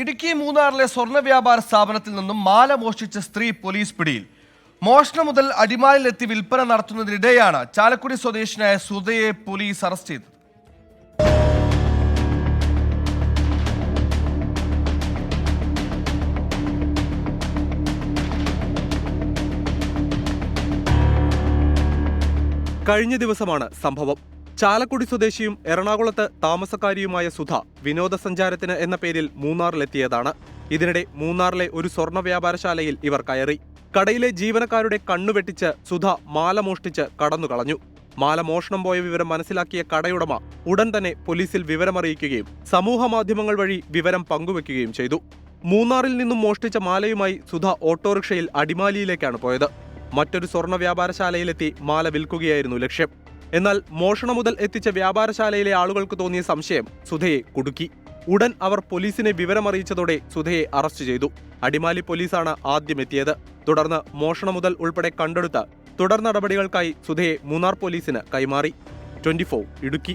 ഇടുക്കി മൂന്നാറിലെ സ്വർണ വ്യാപാര സ്ഥാപനത്തിൽ നിന്നും മാല മോഷ്ടിച്ച സ്ത്രീ പോലീസ് പിടിയിൽ. മോഷണം മുതൽ അടിമാലിലെത്തി വിൽപ്പന നടത്തുന്നതിനിടെയാണ് ചാലക്കുടി സ്വദേശിനായ സുധയെ പോലീസ് അറസ്റ്റ് ചെയ്തത്. കഴിഞ്ഞ ദിവസമാണ് സംഭവം. ചാലക്കുടി സ്വദേശിയും എറണാകുളത്ത് താമസക്കാരിയുമായ സുധ വിനോദസഞ്ചാരത്തിന് എന്ന പേരിൽ മൂന്നാറിലെത്തിയതാണ്. ഇതിനിടെ മൂന്നാറിലെ ഒരു സ്വർണ വ്യാപാരശാലയിൽ ഇവർ കയറി. കടയിലെ ജീവനക്കാരുടെ കണ്ണുവെട്ടിച്ച് സുധ മാല മോഷ്ടിച്ച് കടന്നുകളഞ്ഞു. മാല മോഷണം പോയ വിവരം മനസ്സിലാക്കിയ കടയുടമ ഉടൻ തന്നെ പോലീസിൽ വിവരമറിയിക്കുകയും സമൂഹ മാധ്യമങ്ങൾ വഴി വിവരം പങ്കുവെക്കുകയും ചെയ്തു. മൂന്നാറിൽ നിന്നും മോഷ്ടിച്ച മാലയുമായി സുധ ഓട്ടോറിക്ഷയിൽ അടിമാലിയിലേക്കാണ് പോയത്. മറ്റൊരു സ്വർണ വ്യാപാരശാലയിലെത്തി മാല വിൽക്കുകയായിരുന്നു ലക്ഷ്യം. എന്നാൽ മോഷണം മുതൽ എത്തിച്ച വ്യാപാരശാലയിലെ ആളുകൾക്ക് തോന്നിയ സംശയം സുധയെ കുടുക്കി. ഉടൻ അവർ പോലീസിനെ വിവരമറിയിച്ചതോടെ സുധയെ അറസ്റ്റ് ചെയ്തു. അടിമാലി പോലീസാണ് ആദ്യം എത്തിയത്. തുടർന്ന് മോഷണം മുതൽ ഉൾപ്പെടെ കണ്ടെടുത്ത തുടർ നടപടികൾക്കായി സുധയെ മൂന്നാർ പോലീസിന് കൈമാറി. ട്വന്റി ഇടുക്കി.